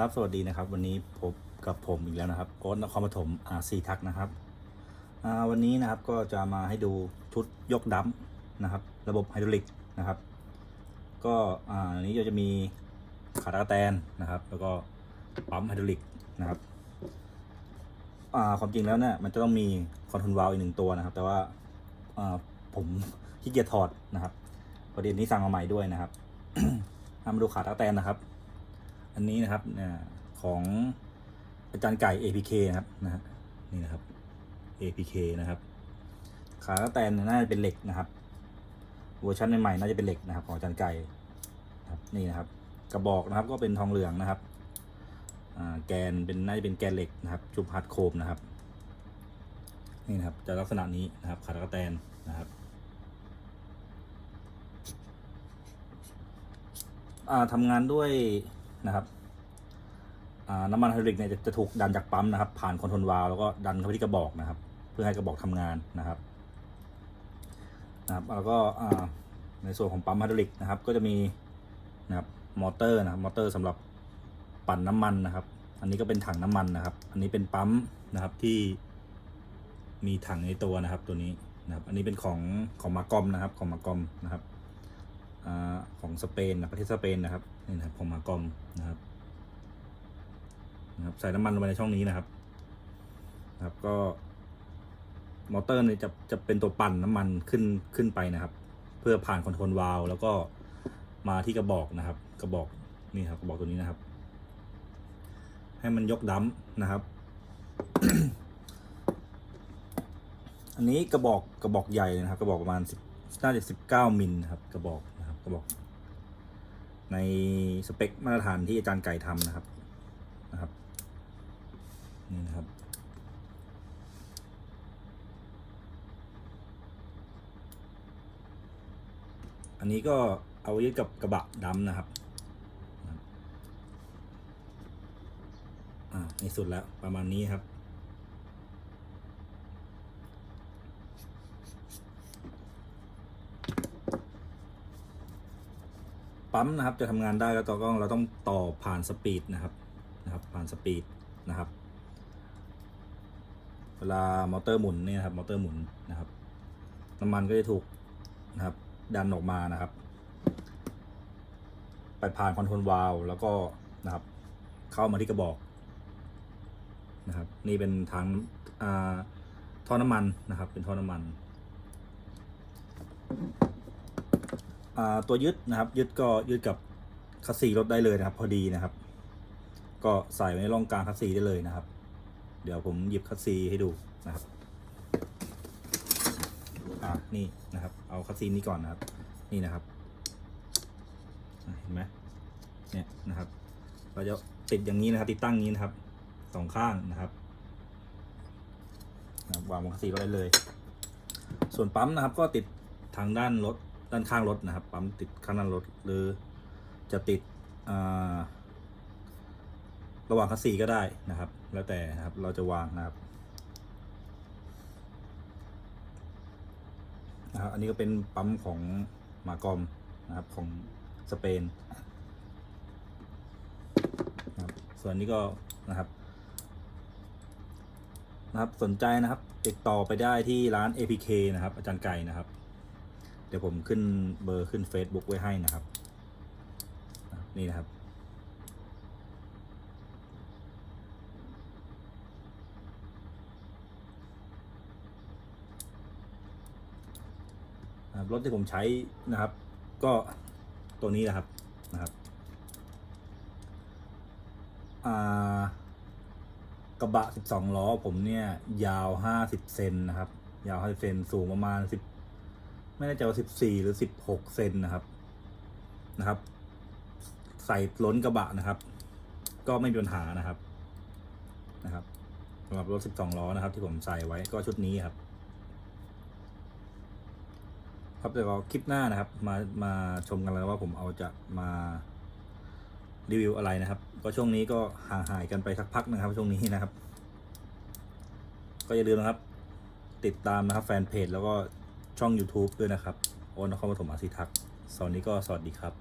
ครับสวัสดีนะครับ วันนี้พบกับผมอีกแล้วนะครับโอ๊ตนครปฐมอาซีทักนะครับวันนี้นะครับก็จะมาให้ดูชุดยกดัมนะครับ ระบบไฮดรอลิกนะครับ ก็อ่าอันนี้จะมีขาตะกแตนนะครับ แล้วก็ปั๊มไฮดรอลิกนะครับความจริงแล้วเนี่ยมันจะต้องมีคอนโทรลวาล์วอีกหนึ่งตัวนะครับ แต่ว่าอ่าผมขี้เกียจถอดนะครับประเด็นนี้สั่งมาใหม่ด้วยนะครับมาดูขาตะกแตนนะครับ อันนี้นะครับเนี่ยของอาจารย์ไก่ APK นะครับนะฮะนี่นะครับ APK นะครับ ขาตะแตนน่าจะเป็นเหล็กนะครับเวอร์ชันใหม่ๆน่าจะเป็นเหล็กนะครับ ของอาจารย์ไก่นะครับนี่นะครับ กระบอกนะครับก็เป็นทองเหลืองนะครับแกนเป็นน่าจะเป็นแกนเหล็กนะครับ จุบฮาร์ดโคมนะครับ นี่นะครับ จะลักษณะนี้นะครับ ขาตะแตนนะครับทำงานด้วย นะครับน้ำมันไฮดรอลิกเนี่ยจะจะถูกดันจากปั๊มนะครับ ผ่านคอนโทรลวาล์วแล้วก็ดันเข้าไปที่กระบอกนะครับ เพื่อให้กระบอกทำงานนะครับนะครับแล้วก็ในส่วนของปั๊มไฮดรอลิกนะครับ ก็จะมีนะครับมอเตอร์นะมอเตอร์สำหรับปั่นน้ำมันนะครับ อันนี้ก็เป็นถังน้ำมันนะครับ อันนี้เป็นปั๊มนะครับที่มีถังในตัวนะครับตัวนี้นะครับ อันนี้เป็นของของมากอมนะครับ ของมากอมนะครับ อของสเปนนะประเทศสเปนนะครับนี่นะครับของมากอมนะครับนะครับ ใส่น้ำมันลงไปในช่องนี้นะครับนะครับก็มอเตอร์เนี่ยจะจะเป็นตัวปั่นน้ำมันขึ้นขึ้นไปนะครับ เพื่อผ่านคอนโทรลวาล์วแล้วก็มาที่กระบอกนะครับ กระบอกนี่ครับกระบอกตัวนี้นะครับ ให้มันยกดัมนะครับ อันนี้กระบอกกระบอกใหญ่นะครับ กระบอกประมาณสิบน่าจะสิบเก้ามิลนะครับ กระบอก นะครับกระบอก ในสเปคมาตรฐานที่อาจารย์ไก่ทำนะครับนะครับนี่นะครับอันนี้ก็เอาไว้ยึดกับกระบะดำนะครับ อ่าในสุดแล้วประมาณนี้ครับ ปั๊มนะครับ จะทำงานได้ก็ต้องเราต้องต่อผ่านสปีดนะครับนะครับ ผ่านสปีดนะครับ เวลามอเตอร์หมุนเนี่ยนะครับมอเตอร์หมุนนะครับน้ำมันก็จะถูกนะครับ ดันออกมานะครับ ไปผ่านคอนโทรลวาล์วแล้วก็นะครับ เข้ามาที่กระบอกนะครับ นี่เป็นทางอ่าท่อน้ำมันนะครับ เป็นท่อน้ำมัน ตัวยึดนะครับ ยึดก็ยึดกับคัสซีรถได้เลยนะครับ พอดีนะครับ ก็ใส่ไว้ในร่องกลางคัสซีได้เลยนะครับ เดี๋ยวผมหยิบคัสซีให้ดูนะครับอ่านี่นะครับ เอาคัสซีนี้ก่อนนะครับ นี่นะครับเห็นไหมเนี่ยนะครับ เราจะติดอย่างนี้นะครับ ติดตั้งนี้นะครับสองข้างนะครับนะครับวางบนคัสซีรถได้เลย ส่วนปั๊มนะครับ ก็ติดทางด้านรถ ด้านข้างรถนะครับ ปั๊มติดข้างด้านรถ หรือจะติดระหว่างคัสซีก็ได้นะครับ แล้วแต่นะครับเราจะวางนะครับนะครับอันนี้ก็เป็นปั๊มของมากอมนะครับของสเปนนะครับส่วนนี้ก็นะครับนะครับสนใจนะครับติดต่อไปได้ที่ร้าน APK นะครับ อาจารย์ไก่นะครับ เดี๋ยวผมขึ้นเบอร์ขึ้น Facebook ไว้ให้นะครับ นี่นะครับ รถที่ผมใช้นะครับ ก็ตัวนี้นะครับนะครับกระบะ 12 ล้อ ผมเนี่ย ยาว 50 เซนนะครับ ยาว 50 เซน สูงประมาณ 10 ไม่แน่ใจว่า14หรือ16เซนนะครับนะครับ ใส่ล้นกระบะนะครับ ก็ไม่มีปัญหานะครับนะครับสำหรับรถ12ล้อนะครับ ที่ผมใส่ไว้ก็ชุดนี้ครับ ครับเดี๋ยวคลิปหน้านะครับ มามาชมกันแล้วว่าผมเอาจะมารีวิวอะไรนะครับ ก็ช่วงนี้ก็ห่างหายกันไปสักพักนะครับ ช่วงนี้นะครับ ก็อย่าลืมนะครับ ติดตามนะครับแฟนเพจแล้วก็ ช่อง YouTube ด้วยนะครับ โอนครปฐมอาศิทักษ์สวัสดีก็สวัสดีครับ